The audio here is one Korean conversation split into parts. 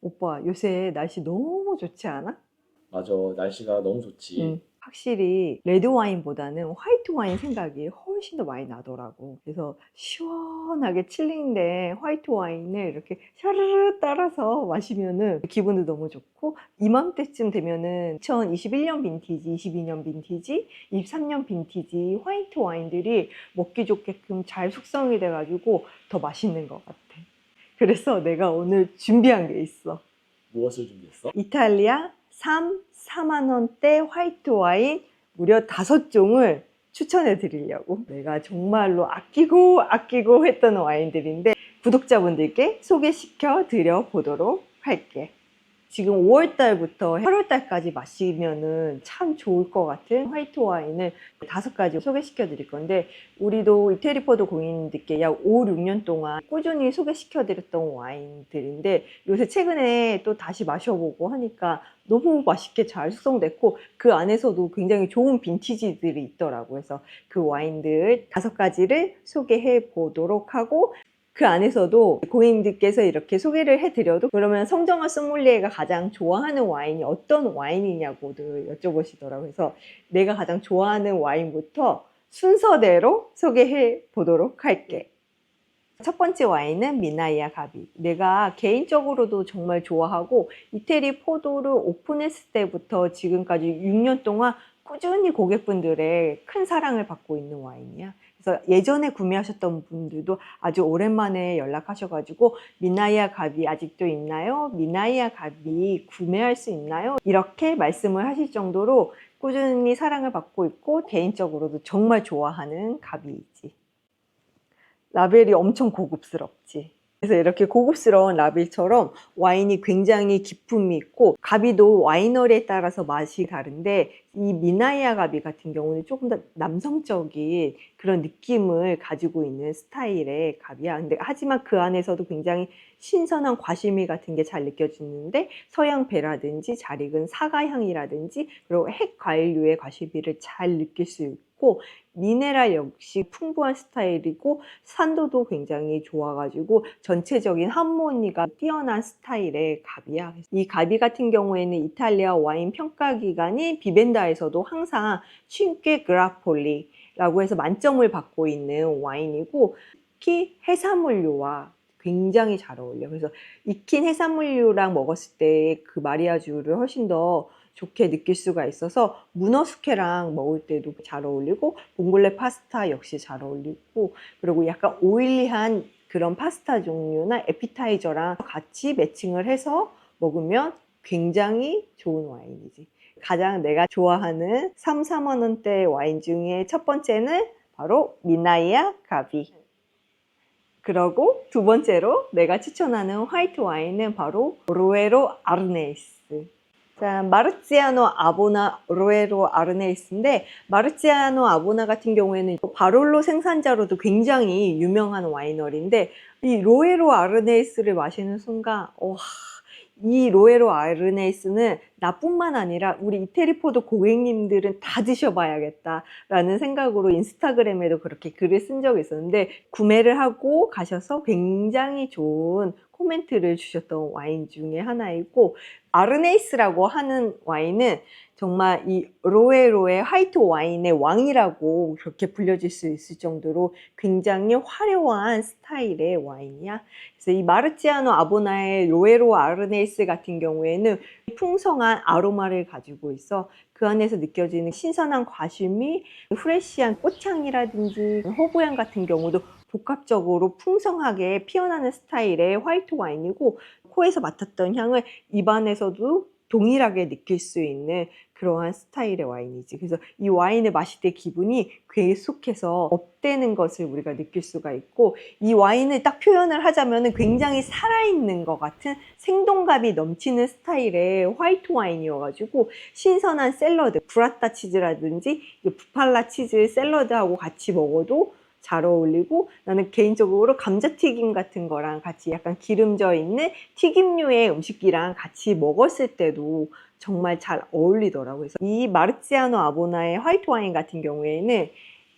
오빠 요새 날씨 너무 좋지 않아? 맞아. 날씨가 너무 좋지. 응. 확실히 레드 와인보다는 화이트 와인 생각이 훨씬 더 많이 나더라고. 그래서 시원하게 칠링된 화이트 와인을 이렇게 샤르르 따라서 마시면은 기분도 너무 좋고 이맘때쯤 되면은 2021년 빈티지, 22년 빈티지, 23년 빈티지 화이트 와인들이 먹기 좋게끔 잘 숙성이 돼가지고 더 맛있는 것 같아. 그래서 내가 오늘 준비한 게 있어. 무엇을 준비했어? 이탈리아 3, 4만 원대 화이트 와인 무려 다섯 종을 추천해 드리려고 내가 정말로 아끼고 아끼고 했던 와인들인데 구독자분들께 소개시켜 드려 보도록 할게. 지금 5월 달부터 8월 달까지 마시면은 참 좋을 것 같은 화이트 와인을 다섯 가지 소개시켜 드릴 건데 우리도 이태리 포도 공인님들께 약 5, 6년 동안 꾸준히 소개시켜 드렸던 와인들인데 요새 최근에 또 다시 마셔보고 하니까 너무 맛있게 잘 숙성됐고 그 안에서도 굉장히 좋은 빈티지들이 있더라고요. 그래서 그 와인들 다섯 가지를 소개해 보도록 하고 그 안에서도 고객님들께서 이렇게 소개를 해드려도 그러면 성정아 소믈리에가 가장 좋아하는 와인이 어떤 와인이냐고도 여쭤보시더라고요. 그래서 내가 가장 좋아하는 와인부터 순서대로 소개해 보도록 할게. 첫 번째 와인은 미나이아 가비. 내가 개인적으로도 정말 좋아하고 이태리 포도를 오픈했을 때부터 지금까지 6년 동안 꾸준히 고객분들의 큰 사랑을 받고 있는 와인이야. 그래서 예전에 구매하셨던 분들도 아주 오랜만에 연락하셔가지고 미나이아 가비 아직도 있나요? 미나이아 가비 구매할 수 있나요? 이렇게 말씀을 하실 정도로 꾸준히 사랑을 받고 있고 개인적으로도 정말 좋아하는 가비이지. 라벨이 엄청 고급스럽지. 그래서 이렇게 고급스러운 라벨처럼 와인이 굉장히 기품이 있고 가비도 와이너리에 따라서 맛이 다른데 이 미나이아 가비 같은 경우는 조금 더 남성적인 그런 느낌을 가지고 있는 스타일의 가비야. 근데 하지만 그 안에서도 굉장히 신선한 과실미 같은 게 잘 느껴지는데 서양 배라든지 잘 익은 사과 향이라든지 그리고 핵 과일류의 과실비를 잘 느낄 수 있고 미네랄 역시 풍부한 스타일이고 산도도 굉장히 좋아가지고 전체적인 하모니가 뛰어난 스타일의 가비야. 이 가비 같은 경우에는 이탈리아 와인 평가 기관인 비벤다에서도 항상 5 그라폴리라고 해서 만점을 받고 있는 와인이고 특히 해산물류와 굉장히 잘 어울려. 그래서 익힌 해산물류랑 먹었을 때 그 마리아주를 훨씬 더 좋게 느낄 수가 있어서 문어 숙회랑 먹을 때도 잘 어울리고 봉골레 파스타 역시 잘 어울리고 그리고 약간 오일리한 그런 파스타 종류나 에피타이저랑 같이 매칭을 해서 먹으면 굉장히 좋은 와인이지. 가장 내가 좋아하는 3, 4만 원대 와인 중에 첫 번째는 바로 미나이아 가비. 그러고 두 번째로 내가 추천하는 화이트 와인은 바로 로에로 아르네이스. 자, 마르치아노 아보나 로에로 아르네이스인데 마르치아노 아보나 같은 경우에는 바롤로 생산자로도 굉장히 유명한 와이너리인데 이 로에로 아르네이스를 마시는 순간 와, 이 로에로 아르네이스는 나뿐만 아니라 우리 이태리 포도 고객님들은 다 드셔봐야겠다 라는 생각으로 인스타그램에도 그렇게 글을 쓴 적이 있었는데 구매를 하고 가셔서 굉장히 좋은 코멘트를 주셨던 와인 중에 하나이고 아르네이스라고 하는 와인은 정말 이 로에로의 화이트 와인의 왕이라고 그렇게 불려질 수 있을 정도로 굉장히 화려한 스타일의 와인이야. 그래서 이 마르치아노 아보나의 로에로 아르네이스 같은 경우에는 풍성한 아로마를 가지고 있어 그 안에서 느껴지는 신선한 과실미, 프레시한 꽃향이라든지 허브향 같은 경우도 복합적으로 풍성하게 피어나는 스타일의 화이트 와인이고 코에서 맡았던 향을 입안에서도 동일하게 느낄 수 있는 그러한 스타일의 와인이지. 그래서 이 와인을 마실 때 기분이 계속해서 업되는 것을 우리가 느낄 수가 있고 이 와인을 딱 표현을 하자면 굉장히 살아있는 것 같은 생동감이 넘치는 스타일의 화이트 와인이어가지고 신선한 샐러드, 브라타 치즈라든지 부팔라 치즈 샐러드하고 같이 먹어도 잘 어울리고 나는 개인적으로 감자튀김 같은 거랑 같이 약간 기름져 있는 튀김류의 음식이랑 같이 먹었을 때도 정말 잘 어울리더라고요. 그래서 이 마르치아노 아보나의 화이트 와인 같은 경우에는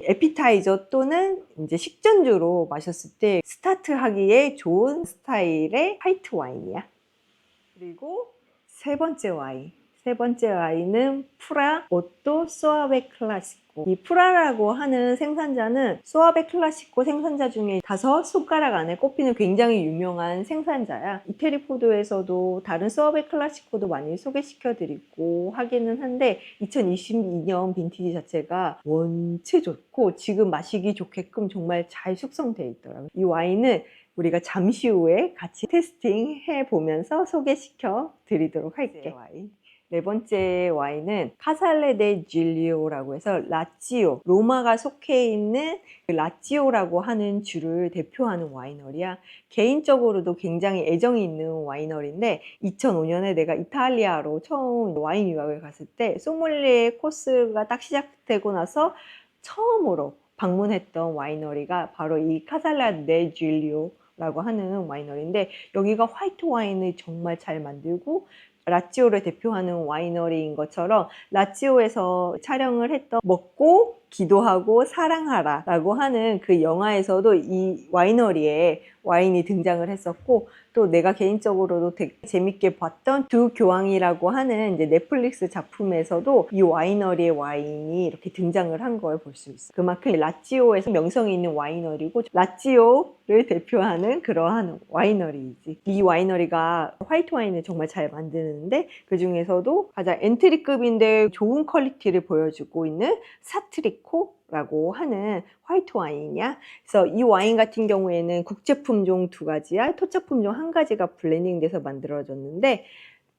에피타이저 또는 이제 식전주로 마셨을 때 스타트하기에 좋은 스타일의 화이트 와인이야. 그리고 세 번째 와인. 세 번째 와인은 프라 오토 소아베 클라시코. 이 프라라고 하는 생산자는 소아베 클라시코 생산자 중에 다섯 손가락 안에 꼽히는 굉장히 유명한 생산자야. 이태리 포도에서도 다른 소아베 클라시코도 많이 소개시켜드리고 하기는 한데 2022년 빈티지 자체가 원체 좋고 지금 마시기 좋게끔 정말 잘 숙성되어 있더라고요. 이 와인은 우리가 잠시 후에 같이 테스팅 해 보면서 소개시켜 드리도록 할게요. 와인. 네 번째 와인은 카살레 데 질리오라고 해서 라찌오, 로마가 속해 있는 그 라찌오라고 하는 주를 대표하는 와이너리야. 개인적으로도 굉장히 애정이 있는 와이너리인데 2005년에 내가 이탈리아로 처음 와인 유학을 갔을 때 소믈리에 코스가 딱 시작되고 나서 처음으로 방문했던 와이너리가 바로 이 카살라 데 줄리오 라고 하는 와이너리인데 여기가 화이트 와인을 정말 잘 만들고 라찌오를 대표하는 와이너리인 것처럼 라찌오에서 촬영을 했던 먹고 기도하고 사랑하라 라고 하는 그 영화에서도 이 와이너리에 와인이 등장을 했었고 또 내가 개인적으로도 되게 재밌게 봤던 두 교황이라고 하는 이제 넷플릭스 작품에서도 이 와이너리의 와인이 이렇게 등장을 한 걸 볼 수 있어요. 그만큼 라찌오에서 명성이 있는 와이너리고 라찌오를 대표하는 그러한 와이너리이지. 이 와이너리가 화이트 와인을 정말 잘 만드는데 그 중에서도 가장 엔트리급인데 좋은 퀄리티를 보여주고 있는 사트리 코라고 하는 화이트 와인이야. 그래서 이 와인 같은 경우에는 국제 품종 두 가지야, 토착 품종 한 가지가 블렌딩돼서 만들어졌는데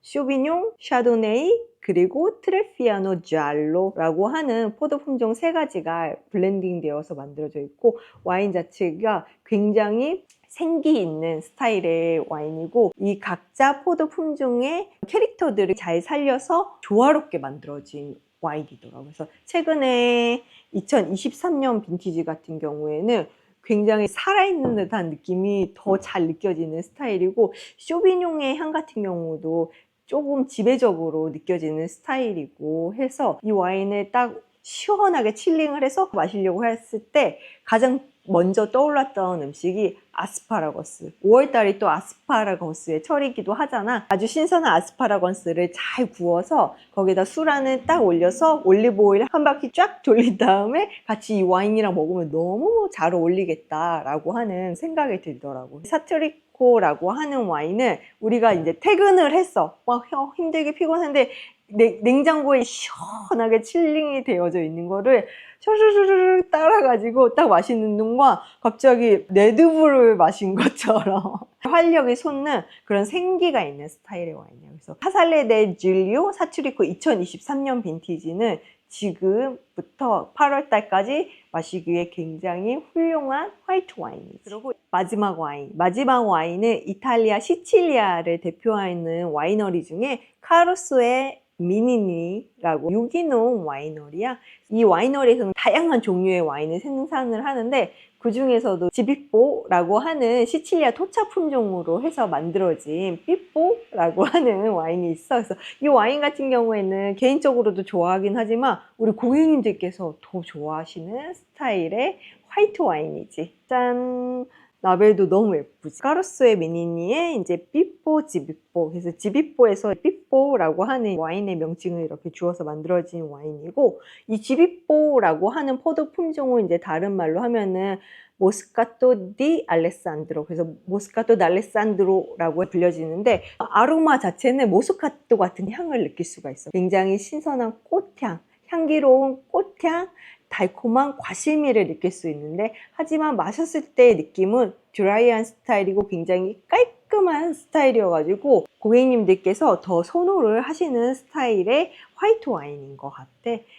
쇼비뇽, 샤도네이, 그리고 트레피아노 잘로라고 하는 포도 품종 세 가지가 블렌딩 되어서 만들어져 있고 와인 자체가 굉장히 생기 있는 스타일의 와인이고 이 각자 포도 품종의 캐릭터들을 잘 살려서 조화롭게 만들어진 와인이더라고요. 그래서 최근에 2023년 빈티지 같은 경우에는 굉장히 살아있는 듯한 느낌이 더 잘 느껴지는 스타일이고 쇼비뇽의 향 같은 경우도 조금 지배적으로 느껴지는 스타일이고 해서 이 와인을 딱 시원하게 칠링을 해서 마시려고 했을 때 가장 먼저 떠올랐던 음식이 아스파라거스. 5월달이 또 아스파라거스의 철이기도 하잖아. 아주 신선한 아스파라거스를 잘 구워서 거기다 술안을 딱 올려서 올리브 오일 한 바퀴 쫙 돌린 다음에 같이 이 와인이랑 먹으면 너무 잘 어울리겠다 라고 하는 생각이 들더라고. 사트리코라고 하는 와인은 우리가 이제 퇴근을 했어. 막 혀- 힘들게 피곤한데 냉- 냉장고에 시원하게 칠링이 되어져 있는 거를 샤르르르 따라가지고 딱 마시는 동안 갑자기 레드불을 마신 것처럼 활력이 솟는 그런 생기가 있는 스타일의 와인이에요. 그래서 카살레 데 줄리오 사투리코 2023년 빈티지는 지금부터 8월 달까지 마시기에 굉장히 훌륭한 화이트 와인이죠. 그리고 마지막 와인. 마지막 와인은 이탈리아 시칠리아를 대표하는 와이너리 중에 카루소의 미니니라고 유기농 와이너리야. 이 와이너리에서는 다양한 종류의 와인을 생산을 하는데 그 중에서도 지비뽀라고 하는 시칠리아 토착 품종으로 해서 만들어진 삐뽀라고 하는 와인이 있어. 그래서 이 와인 같은 경우에는 개인적으로도 좋아하긴 하지만 우리 고객님들께서 더 좋아하시는 스타일의 화이트 와인이지. 짠! 라벨도 너무 예쁘지. 카루소의 미니니에 이제 삐뽀 지비뽀. 그래서 지비뽀에서 삐뽀라고 하는 와인의 명칭을 이렇게 주어서 만들어진 와인이고 이 지비뽀라고 하는 포도 품종은 이제 다른 말로 하면은 모스카토 디 알레산드로 그래서 모스카토 달레산드로라고 불려지는데 아로마 자체는 모스카토 같은 향을 느낄 수가 있어. 굉장히 신선한 꽃향, 향기로운 꽃향, 달콤한 과실미를 느낄 수 있는데 하지만 마셨을 때의 느낌은 드라이한 스타일이고 굉장히 깔끔한 스타일이어가지고 고객님들께서 더 선호를 하시는 스타일의 화이트 와인인 것 같아.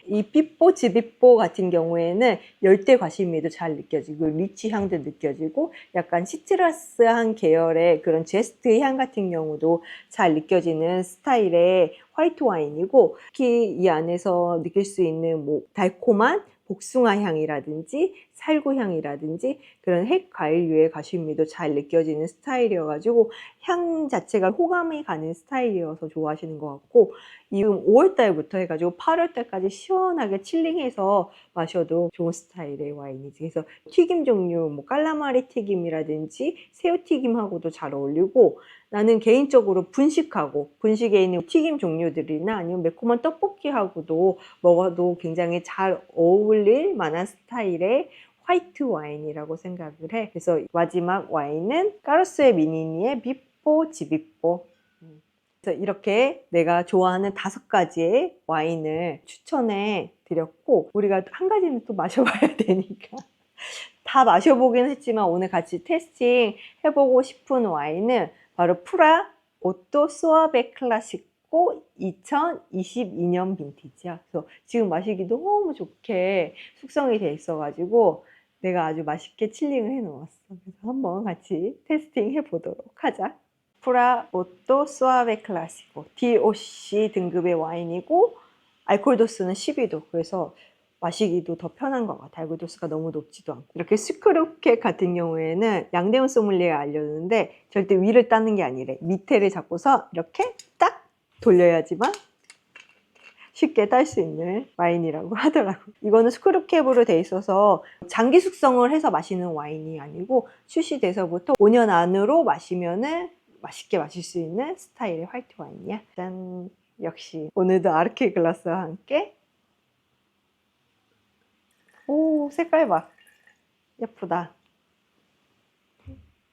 이 삐뽀 지비뽀 같은 경우에는 열대 과실미도 잘 느껴지고 리치 향도 느껴지고 약간 시트러스한 계열의 그런 제스트 향 같은 경우도 잘 느껴지는 스타일의 화이트 와인이고 특히 이 안에서 느낄 수 있는 뭐 달콤한 복숭아 향이라든지 살구 향이라든지 그런 핵 과일류의 가실미도 잘 느껴지는 스타일이어가지고 향 자체가 호감이 가는 스타일이어서 좋아하시는 것 같고 지금 5월달부터 해가지고 8월달까지 시원하게 칠링해서 마셔도 좋은 스타일의 와인이지. 그래서 튀김 종류, 뭐 깔라마리 튀김이라든지 새우 튀김하고도 잘 어울리고 나는 개인적으로 분식하고 분식에 있는 튀김 종류들이나 아니면 매콤한 떡볶이하고도 먹어도 굉장히 잘 어울릴 만한 스타일의 화이트 와인이라고 생각을 해. 그래서 마지막 와인은 까르스의 미니니의 비 포 지비포. 음. 그래서 이렇게 내가 좋아하는 다섯 가지의 와인을 추천해 드렸고 우리가 한 가지는 또 마셔봐야 되니까 다 마셔보긴 했지만 오늘 같이 테스팅 해보고 싶은 와인은 바로 프라 오토 소아베 클라시코 2022년 빈티지야. 그래서 지금 마시기 너무 좋게 숙성이 돼 있어가지고 내가 아주 맛있게 칠링을 해 놓았어. 그래서 한번 같이 테스팅 해 보도록 하자. 프라 오토 소아베 클라시코 DOC 등급의 와인이고 알코올 도수는 12도. 그래서 마시기도 더 편한 것 같아. 알코올 도수가 너무 높지도 않고. 이렇게 스크루켓 같은 경우에는 양대훈 소믈리에가 알려줬는데 절대 위를 따는 게 아니래. 밑에를 잡고서 이렇게 딱 돌려야지만 쉽게 딸 수 있는 와인이라고 하더라고. 이거는 스크루캡으로 돼 있어서 장기 숙성을 해서 마시는 와인이 아니고 출시돼서부터 5년 안으로 마시면은 맛있게 마실 수 있는 스타일의 화이트 와인이야. 짠. 역시 오늘도 아르케 글라스와 함께 오 색깔 봐 예쁘다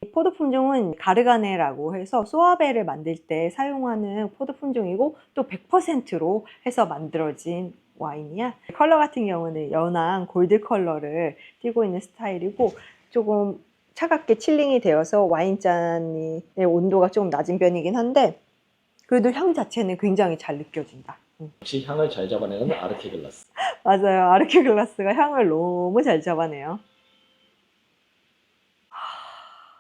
이 포도 품종은 가르가네라고 해서 소아베를 만들 때 사용하는 포도 품종이고 또 100%로 해서 만들어진 와인이야 컬러 같은 경우는 연한 골드 컬러를 띠고 있는 스타일이고 조금 차갑게 칠링이 되어서 와인잔의 온도가 조금 낮은 편이긴 한데 그래도 향 자체는 굉장히 잘 느껴진다 음. 역시 향을 잘 잡아내는 아르케 글라스. 맞아요. 아르케 글라스가 향을 너무 잘 잡아내요. 하,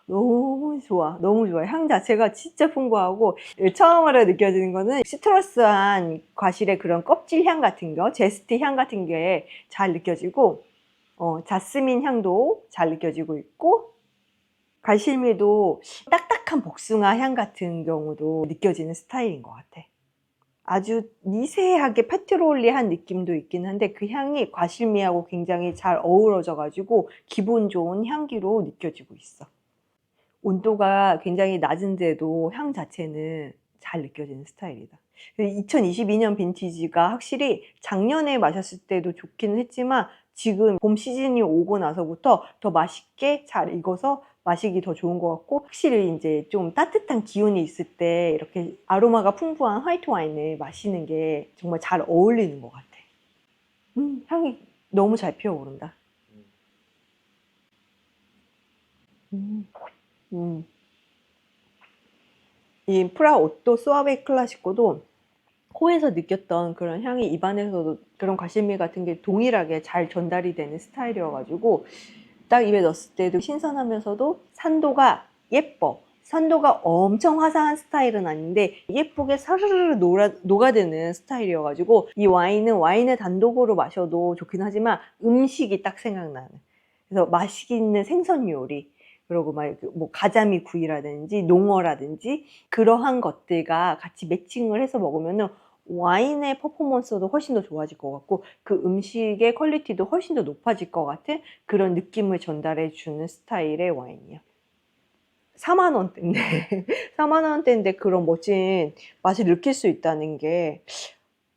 너무 좋아. 너무 좋아. 향 자체가 진짜 풍부하고 처음으로 느껴지는 거는 시트러스한 과실의 그런 껍질 향 같은 거, 제스트 향 같은 게 잘 느껴지고 어, 자스민 향도 잘 느껴지고 있고 갈실미도 딱딱한 복숭아 향 같은 경우도 느껴지는 스타일인 것 같아. 아주 미세하게 페트롤리한 느낌도 있긴 한데 그 향이 과실미하고 굉장히 잘 어우러져 가지고 기분 좋은 향기로 느껴지고 있어. 온도가 굉장히 낮은데도 향 자체는 잘 느껴지는 스타일이다. 2022년 빈티지가 확실히 작년에 마셨을 때도 좋기는 했지만 지금 봄 시즌이 오고 나서부터 더 맛있게 잘 익어서 마시기 더 좋은 것 같고 확실히 이제 좀 따뜻한 기운이 있을 때 이렇게 아로마가 풍부한 화이트 와인을 마시는 게 정말 잘 어울리는 것 같아. 음, 향이 너무 잘 피어오른다. 음, 음. 이 프라 오토 수아베 클라시코도 코에서 느꼈던 그런 향이 입안에서도 그런 과실미 같은 게 동일하게 잘 전달이 되는 스타일이어가지고 딱 입에 넣었을 때도 신선하면서도 산도가 예뻐. 산도가 엄청 화사한 스타일은 아닌데 예쁘게 사르르 녹아, 녹아드는 스타일이어가지고 이 와인은 와인을 단독으로 마셔도 좋긴 하지만 음식이 딱 생각나는 그래서 맛있는 생선 요리 그리고 막 뭐 가자미 구이라든지 농어라든지 그러한 것들과 같이 매칭을 해서 먹으면은 와인의 퍼포먼스도 훨씬 더 좋아질 것 같고 그 음식의 퀄리티도 훨씬 더 높아질 것 같은 그런 느낌을 전달해 주는 스타일의 와인이야. 4만 원대인데 4만 원대인데 그런 멋진 맛을 느낄 수 있다는 게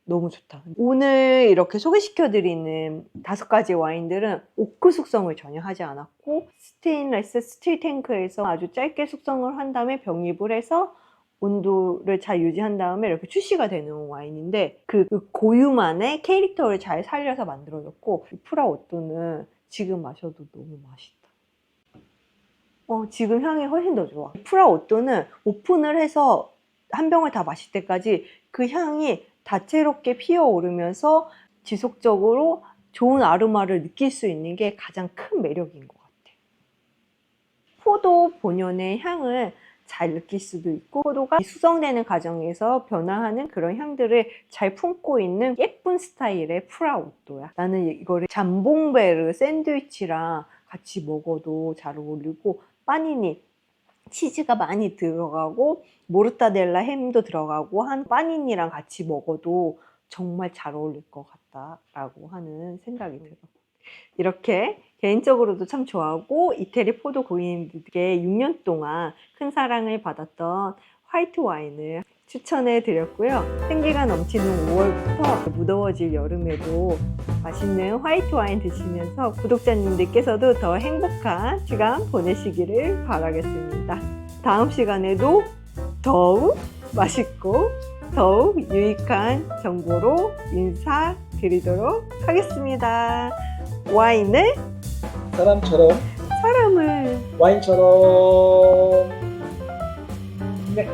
너무 좋다. 오늘 이렇게 소개시켜 드리는 다섯 가지 와인들은 오크 숙성을 전혀 하지 않았고 스테인레스 스틸 탱크에서 아주 짧게 숙성을 한 다음에 병입을 해서 온도를 잘 유지한 다음에 이렇게 출시가 되는 와인인데 그 고유만의 캐릭터를 잘 살려서 만들어졌고 이 프라 오토는 지금 마셔도 너무 맛있다. 어, 지금 향이 훨씬 더 좋아. 프라 오토는 오픈을 해서 한 병을 다 마실 때까지 그 향이 다채롭게 피어오르면서 지속적으로 좋은 아로마를 느낄 수 있는 게 가장 큰 매력인 것 같아. 포도 본연의 향을 잘 느낄 수도 있고 포도가 수성되는 과정에서 변화하는 그런 향들을 잘 품고 있는 예쁜 스타일의 프라우토야. 나는 이거를 잠봉베르 샌드위치랑 같이 먹어도 잘 어울리고 빠니니 치즈가 많이 들어가고 모르타델라 햄도 들어가고 한 빠니니랑 같이 먹어도 정말 잘 어울릴 것 같다라고 하는 생각이 들어요. 이렇게 개인적으로도 참 좋아하고 이태리 포도 고객님들께 6년 동안 큰 사랑을 받았던 화이트 와인을 추천해 드렸고요. 생기가 넘치는 5월부터 무더워질 여름에도 맛있는 화이트 와인 드시면서 구독자님들께서도 더 행복한 시간 보내시기를 바라겠습니다. 다음 시간에도 더욱 맛있고 더욱 유익한 정보로 인사드리도록 하겠습니다. 와인을? 사람처럼. 사람을. 와인처럼. 네